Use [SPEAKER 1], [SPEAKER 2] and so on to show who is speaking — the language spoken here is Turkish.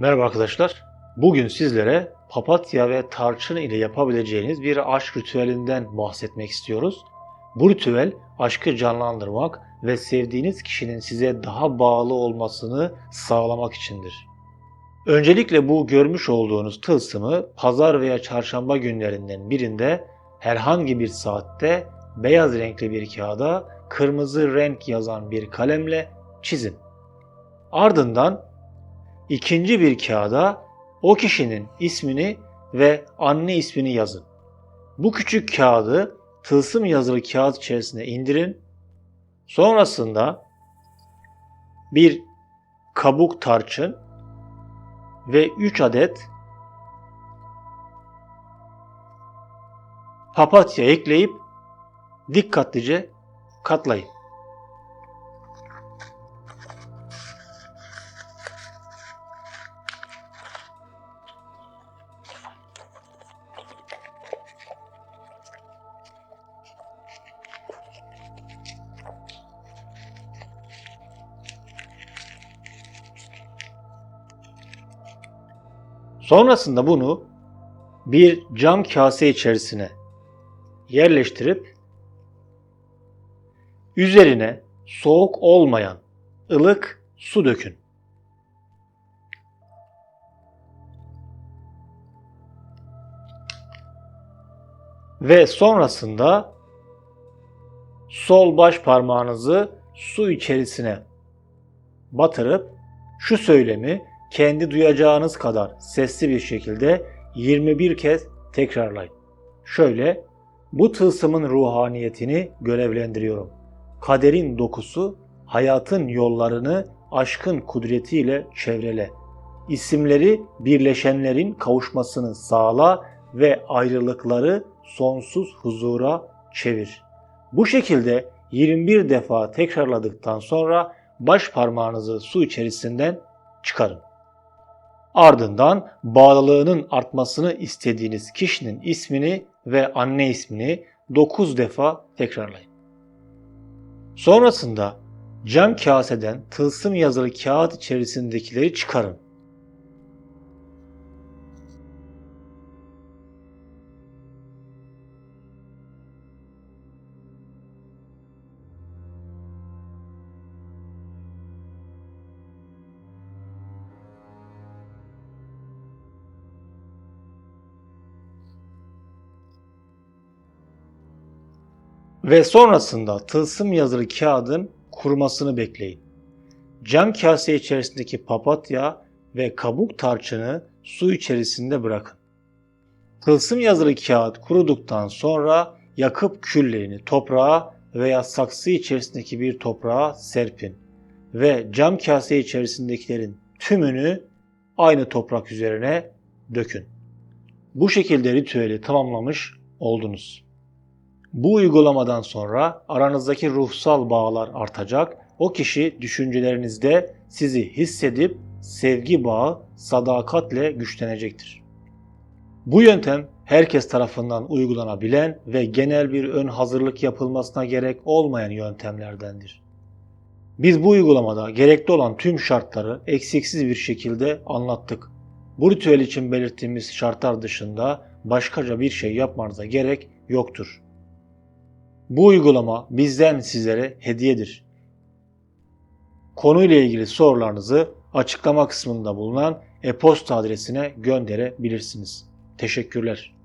[SPEAKER 1] Merhaba arkadaşlar. Bugün sizlere papatya ve tarçın ile yapabileceğiniz bir aşk ritüelinden bahsetmek istiyoruz. Bu ritüel aşkı canlandırmak ve sevdiğiniz kişinin size daha bağlı olmasını sağlamak içindir. Öncelikle bu görmüş olduğunuz tılsımı pazar veya çarşamba günlerinden birinde herhangi bir saatte beyaz renkli bir kağıda kırmızı renk yazan bir kalemle çizin. Ardından ikinci bir kağıda o kişinin ismini ve anne ismini yazın. Bu küçük kağıdı tılsım yazılı kağıt içerisine indirin. Sonrasında bir kabuk tarçın ve 3 adet papatya ekleyip dikkatlice katlayın. Sonrasında bunu bir cam kase içerisine yerleştirip üzerine soğuk olmayan ılık su dökün. Ve sonrasında sol baş parmağınızı su içerisine batırıp şu söylemi kendi duyacağınız kadar sesli bir şekilde 21 kez tekrarlayın. Şöyle, bu tılsımın ruhaniyetini görevlendiriyorum. Kaderin dokusu, hayatın yollarını aşkın kudretiyle çevrele. İsimleri birleşenlerin kavuşmasını sağla ve ayrılıkları sonsuz huzura çevir. Bu şekilde 21 defa tekrarladıktan sonra baş parmağınızı su içerisinden çıkarın. Ardından bağlılığının artmasını istediğiniz kişinin ismini ve anne ismini 9 defa tekrarlayın. Sonrasında cam kaseden tılsım yazılı kağıt içerisindekileri çıkarın. Ve sonrasında tılsım yazılı kağıdın kurumasını bekleyin. Cam kase içerisindeki papatya ve kabuk tarçını su içerisinde bırakın. Tılsım yazılı kağıt kuruduktan sonra yakıp küllerini toprağa veya saksı içerisindeki bir toprağa serpin ve cam kase içerisindekilerin tümünü aynı toprak üzerine dökün. Bu şekilde ritüeli tamamlamış oldunuz. Bu uygulamadan sonra aranızdaki ruhsal bağlar artacak. O kişi düşüncelerinizde sizi hissedip sevgi bağı sadakatle güçlenecektir. Bu yöntem herkes tarafından uygulanabilen ve genel bir ön hazırlık yapılmasına gerek olmayan yöntemlerdendir. Biz bu uygulamada gerekli olan tüm şartları eksiksiz bir şekilde anlattık. Bu ritüel için belirttiğimiz şartlar dışında başkaca bir şey yapmanıza gerek yoktur. Bu uygulama bizden sizlere hediyedir. Konuyla ilgili sorularınızı açıklama kısmında bulunan e-posta adresine gönderebilirsiniz. Teşekkürler.